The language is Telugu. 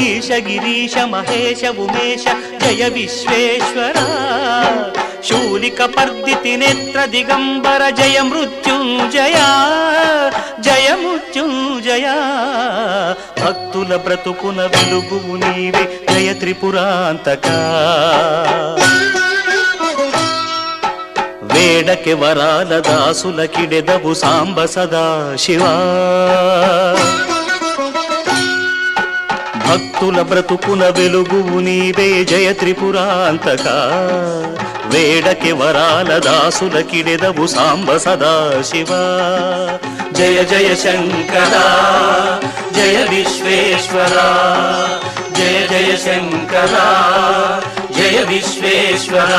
ఈశ గిరీశ మహేశ ఉమేశ జయ విశ్వేశ్వర శూలిక పర్దితి నేత్ర దిగంబర జయ మృత్యుంజయ జయ మృత్యుంజయ. భక్తుల బ్రతుకున వెలుగువు నీవే జయ త్రిపురాంతక. వేడకి వరాల దాసుల కిడెదవు సాంబ సదా శివా భక్తుల బ్రతుకున వెలుగువు నీవే జయ త్రిపురాంతక. వేడకి వరాల దాసుల కిడెదవు సాంబ సదాశివ. జయ జయ శంకర జయ విశ్వేశ్వర. జయ జయ శంకర జయ విశ్వేశ్వర.